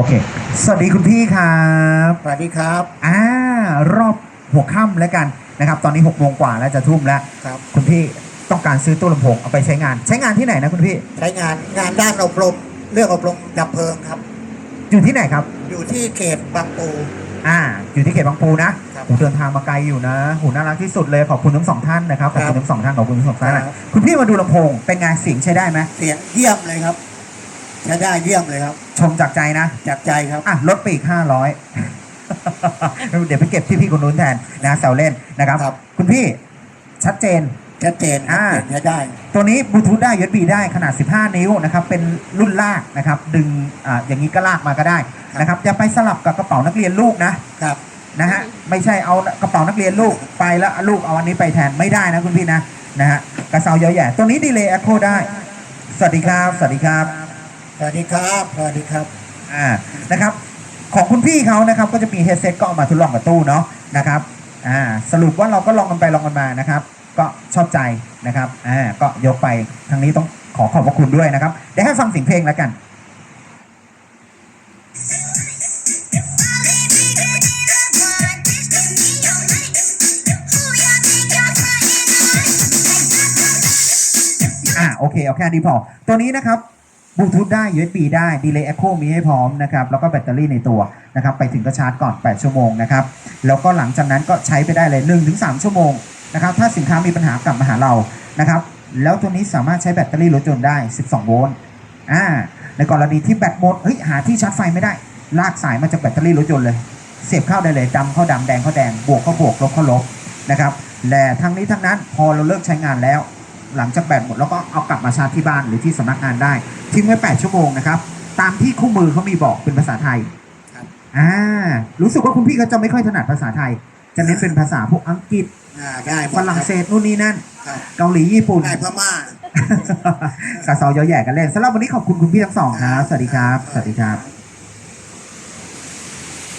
โอเค สวัสดีคุณพี่ครับ สวัสดีครับอ่ารอบหัวค่ำแล้วกันนะครับ ตอนนี้6กโมงกว่าแล้วจะทุ่มแล้วครับ คุณพี่ต้องการซื้อตู้ลำโพงเอาไปใช้งาน ใช้งานที่ไหนนะคุณพี่ ใช้งานงานด้านอบรมเรื่องอบรมดับเพลิงครับ อยู่ที่ไหนครับ อยู่ที่เขตบางปู อ่า อยู่ที่เขตบางปูนะครับโอ้เดินทางมาไกลอยู่นะหูน่ารักที่สุดเลยขอบคุณทั้งสองท่านนะครับขอบคุณทั้งสองท่านขอบคุณทั้งสองท่านครับ คุณพี่มาดูลำโพงเป็นไงเสียงใช้ได้ไหมเสียงเยี่ยมเลยครับ ใช้ได้เยี่ยมเลยครับ ชมจากใจนะ จากใจครับอะลดไปอีกห้าร้อยเดี๋ยวไปเก็บที่พี่คนนู้นแทนนะแซวเล่นนะครับ ครับ คุณพี่ชัดเจน ชัดเจนครับอ่าเสียงใช้ได้ ตัวนี้บลูทูธได้ USB ได้ขนาด 15 นิ้วนะครับ เป็นรุ่นลากนะครับ ดึงอ่าอย่างนี้ก็ลากมาก็ได้นะครับอย่าไปสลับกับกระเป๋านักเรียนลูกนะครับ นะฮะไม่ใช่เอากระเป๋านักเรียนลูกไปแล้วลูกเอาอันนี้ไปแทนไม่ได้นะคุณพี่นะนะฮะกระเซาเยอะแยะตัวนี้ดีเลย์ Echo ได้ สวัสดีครับ สวัสดีครับ สวัสดีครับสวัสดีครับอ่านะครับ ของคุณพี่เขานะครับก็จะมีเฮดเซ็ตก็เอามาทดลองกับตู้เนาะนะครับอ่าสรุปว่าเราก็ลองกันไปลองกันมานะครับ ก็ชอบใจนะครับอ่าก็ยกไปทางนี้ต้องขอขอบพระคุณด้วยนะครับเดี๋ยวให้ฟังเสียงเพลงแล้วกันอ่าโอเคเอาแค่นี้พอตัวนี้นะครับ บลูทูธได้ USB ได้ Delay Echo มีให้พร้อมนะครับ แล้วก็แบตเตอรี่ในตัวนะครับ ไปถึงก็ชาร์จก่อน 8 ชั่วโมงนะครับ แล้วก็หลังจากนั้นก็ใช้ไปได้เลย 1-3 ชั่วโมงนะครับ ถ้าสินค้ามีปัญหากลับมาหาเรานะครับ แล้วตัวนี้สามารถใช้แบตเตอรี่รถยนต์ได้ 12 โวลต์ อ่า ในกรณีที่แบตหมด เฮ้ย หาที่ชาร์จไฟไม่ได้ ลากสายมาจากแบตเตอรี่รถยนต์เลย เสียบเข้าได้เลยดำเข้าดำแดงเข้าแดง บวกเข้าบวก ลบเข้าลบนะครับ และทั้งนี้ทั้งนั้นพอเราเลิกใช้งานแล้ว หลังจากแบตหมดแล้วก็เอากลับมาชาร์จที่บ้านหรือที่สำนักงานได้ทิ้งไว้ 8 ชั่วโมงนะครับ ตามที่คู่มือเขามีบอกเป็นภาษาไทยครับ อ่ารู้สึกว่าคุณพี่เขาจะไม่ค่อยถนัดภาษาไทย จะเน้นเป็นภาษาพวกอังกฤษอ่าได้หมฝดรั่งครับเศสนู่นนี่นั่น ครับเกาหลีญี่ปุ่น ได้พม่า กระเซาเยอะแยะกันเล่นสำหรับวันนี้ขอบคุณคุณพี่ทั้งสองนะสวัสดีครับ สวัสดีครับ